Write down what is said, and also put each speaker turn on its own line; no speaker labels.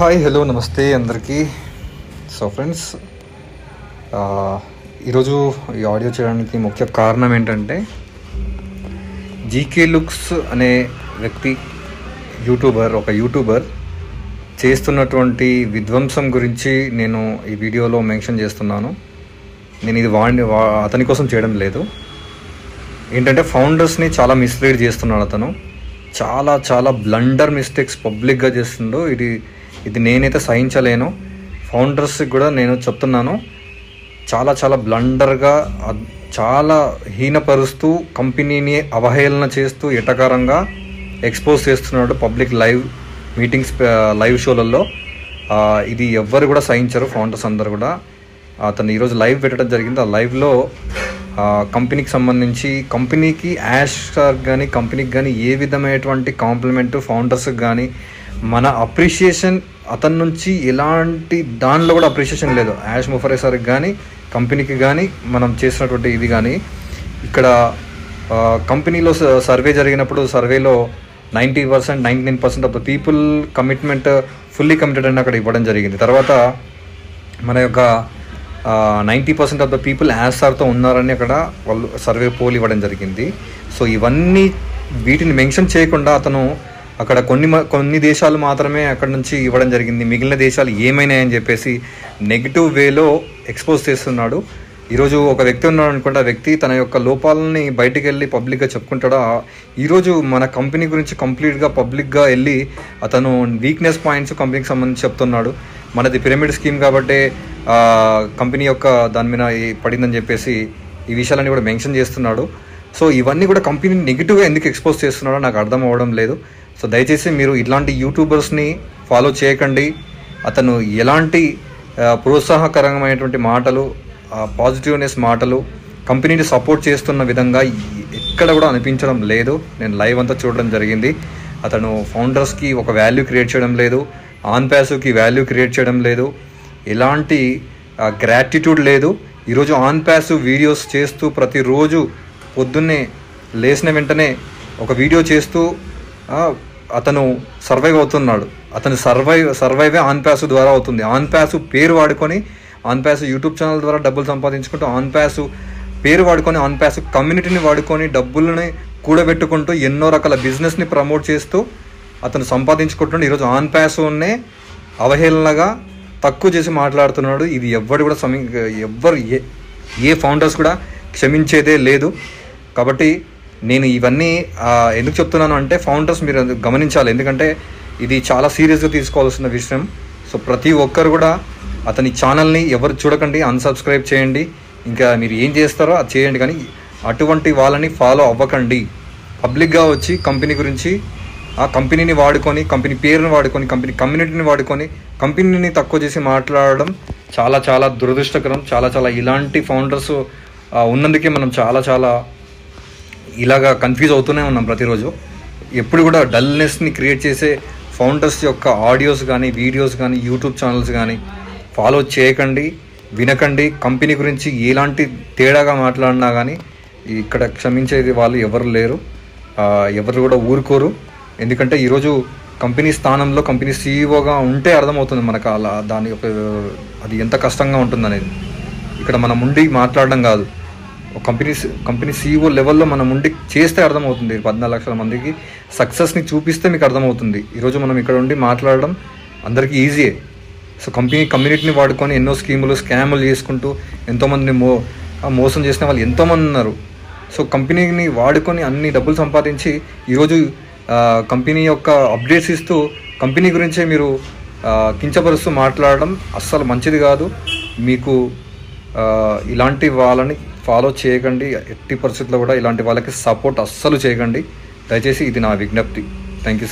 Hi hello నమస్తే అందరికీ. So friends ఈరోజు ఈ ఆడియో చేయడానికి ముఖ్య కారణం ఏంటంటే జీకే లుక్స్ అనే వ్యక్తి యూట్యూబర్ ఒక యూట్యూబర్ చేస్తున్నటువంటి విధ్వంసం గురించి నేను ఈ వీడియోలో మెన్షన్ చేస్తున్నాను. నేను ఇది వాడిని అతని కోసం చేయడం లేదు. ఏంటంటే ఫౌండర్స్ని చాలా మిస్లీడ్ చేస్తున్నాడు అతను. చాలా చాలా బ్లండర్ మిస్టేక్స్ పబ్లిక్గా చేస్తుండో. ఇది ఇది నేనైతే సహించలేను. ఫౌండర్స్కి కూడా నేను చెప్తున్నాను. చాలా చాలా బ్లండర్గా చాలా హీనపరుస్తూ కంపెనీని అవహేళన చేస్తూ ఎటకారంగా ఎక్స్పోజ్ చేస్తున్నాడు పబ్లిక్ లైవ్ మీటింగ్స్ లైవ్ షోలలో ఇది ఎవ్వరు కూడా సహించరు ఫౌండర్స్ అందరు కూడా. అతను ఈరోజు లైవ్ పెట్టడం జరిగింది. ఆ లైవ్లో కంపెనీకి సంబంధించి కంపెనీకి యాష్ కానీ కంపెనీకి కానీ ఏ విధమైనటువంటి కాంప్లిమెంట్ ఫౌండర్స్కి కానీ మన అప్రిషియేషన్ అతని నుంచి ఎలాంటి దానిలో కూడా అప్రిషియేషన్ లేదు. యాష్ ముఫరే సార్కి కానీ కంపెనీకి కానీ మనం చేసినటువంటి ఇది కానీ ఇక్కడ కంపెనీలో స- సర్వే జరిగినప్పుడు సర్వేలో ninety percent ninety nine percent of the people commitment fully committed అని అక్కడ ఇవ్వడం జరిగింది. తర్వాత మన యొక్క ninety percent of the people యాసార్తో ఉన్నారని అక్కడ వాళ్ళు సర్వే పోల్ ఇవ్వడం జరిగింది. సో ఇవన్నీ వీటిని మెన్షన్ చేయకుండా అతను అక్కడ కొన్ని మ- కొన్ని దేశాలు మాత్రమే అక్కడ నుంచి ఇవ్వడం జరిగింది. మిగిలిన దేశాలు ఏమైనాయని చెప్పేసి నెగిటివ్ వేలో ఎక్స్పోజ్ చేస్తున్నాడు. ఈరోజు ఒక వ్యక్తి ఉన్నాడు అనుకుంటే. ఆ వ్యక్తి తన యొక్క లోపాలని బయటికి వెళ్ళి పబ్లిక్గా చెప్పుకుంటాడా? ఈరోజు మన కంపెనీ గురించి కంప్లీట్గా పబ్లిక్గా వెళ్ళి అతను వీక్నెస్ పాయింట్స్ కంపెనీకి సంబంధించి చెప్తున్నాడు. మనది పిరమిడ్ స్కీమ్ కాబట్టి కంపెనీ యొక్క దాని మీద పడిందని చెప్పేసి ఈ విషయాలన్నీ కూడా మెన్షన్ చేస్తున్నాడు. సో ఇవన్నీ కూడా కంపెనీ నెగిటివ్గా ఎందుకు ఎక్స్పోజ్ చేస్తున్నాడో నాకు అర్థం అవ్వడం లేదు. సో దయచేసి మీరు ఇలాంటి యూట్యూబర్స్ని ఫాలో చేయకండి. అతను ఎలాంటి ప్రోత్సాహకరమైనటువంటి మాటలు పాజిటివ్నెస్ మాటలు కంపెనీని సపోర్ట్ చేస్తున్న విధంగా ఎక్కడ కూడా అనిపించడం లేదు. నేను లైవ్ అంతా చూడడం జరిగింది. అతను ఫౌండర్స్కి ఒక వాల్యూ క్రియేట్ చేయడం లేదు. ఆన్ ప్యాసివ్కి వాల్యూ క్రియేట్ చేయడం లేదు. ఎలాంటి గ్రాటిట్యూడ్ లేదు. ఈరోజు ఆన్ ప్యాసివ్ వీడియోస్ చేస్తూ ప్రతిరోజు పొద్దున్నే లేచిన వెంటనే ఒక వీడియో చేస్తూ అతను సర్వైవ్ అవుతున్నాడు. అతని సర్వైవ్ సర్వైవే ఆన్ ప్యాస్ ద్వారా అవుతుంది. ఆన్ ప్యాస్ పేరు వాడుకొని ఆన్ ప్యాస్ యూట్యూబ్ ఛానల్ ద్వారా డబ్బులు సంపాదించుకుంటూ ఆన్ ప్యాస్ పేరు వాడుకొని ఆన్ ప్యాస్ కమ్యూనిటీని వాడుకొని డబ్బులని కూడబెట్టుకుంటూ ఎన్నో రకాల బిజినెస్ని ప్రమోట్ చేస్తూ అతను సంపాదించుకుంటున్నాడు. ఈరోజు ఆన్ ప్యాస్నే అవహేళనగా తక్కువ చేసి మాట్లాడుతున్నాడు. ఇది ఎవ్వరు కూడా సమీ ఎవ్వరు ఏ ఏ ఫౌండర్స్ కూడా క్షమించేదే లేదు. కాబట్టి నేను ఇవన్నీ ఎందుకు చెప్తున్నాను అంటే ఫౌండర్స్ మీరు గమనించాలి. ఎందుకంటే ఇది చాలా సీరియస్గా తీసుకోవాల్సిన విషయం. సో ప్రతి ఒక్కరు కూడా అతని ఛానల్ని ఎవరు చూడకండి అన్సబ్స్క్రైబ్ చేయండి. ఇంకా మీరు ఏం చేస్తారో అది చేయండి. కానీ అటువంటి వాళ్ళని ఫాలో అవ్వకండి. పబ్లిక్గా వచ్చి కంపెనీ గురించి ఆ కంపెనీని వాడుకొని కంపెనీ పేరుని వాడుకొని కంపెనీ కమ్యూనిటీని వాడుకొని కంపెనీని తక్కువ చేసి మాట్లాడడం చాలా చాలా దురదృష్టకరం. చాలా చాలా ఇలాంటి ఫౌండర్స్ ఉన్నందుకే మనం చాలా చాలా ఇలాగా కన్ఫ్యూజ్ అవుతూనే ఉన్నాం ప్రతిరోజు. ఎప్పుడు కూడా డల్నెస్ని క్రియేట్ చేసే ఫౌండర్స్ యొక్క ఆడియోస్ కానీ వీడియోస్ కానీ యూట్యూబ్ ఛానల్స్ కానీ ఫాలో చేయకండి వినకండి. కంపెనీ గురించి ఎలాంటి తేడాగా మాట్లాడినా కానీ ఇక్కడ క్షమించేది వాళ్ళు ఎవరు లేరు. ఎవరు కూడా ఊరుకోరు. ఎందుకంటే ఈరోజు కంపెనీ స్థానంలో కంపెనీ సీఈఓగా ఉంటే అర్థమవుతుంది మనకు అలా దాని యొక్క అది ఎంత కష్టంగా ఉంటుందనేది. ఇక్కడ మనం ఉండి మాట్లాడడం కాదు. కంపెనీ కంపెనీ సీఈఓ లెవెల్లో మనం ఉండి చేస్తే అర్థమవుతుంది పద్నాలుగు లక్షల మందికి సక్సెస్ని చూపిస్తే మీకు అర్థమవుతుంది. ఈరోజు మనం ఇక్కడ ఉండి మాట్లాడడం అందరికీ ఈజీయే సో కంపెనీ కమ్యూనిటీని వాడుకొని ఎన్నో స్కీములు స్కాములు చేసుకుంటూ ఎంతోమందిని మో మోసం చేసిన వాళ్ళు ఎంతోమంది ఉన్నారు. సో కంపెనీని వాడుకొని అన్ని డబ్బులు సంపాదించి ఈరోజు కంపెనీ యొక్క అప్డేట్స్ ఇస్తూ కంపెనీ గురించే మీరు కించపరుస్తూ మాట్లాడడం అస్సలు మంచిది కాదు. మీకు ఇలాంటి వాళ్ళని ఫాలో చేయకండి. ఎట్టి పరిస్థితుల్లో కూడా ఇలాంటి వాళ్ళకి సపోర్ట్ అస్సలు చేయకండి. దయచేసి ఇది నా విజ్ఞప్తి. Thank you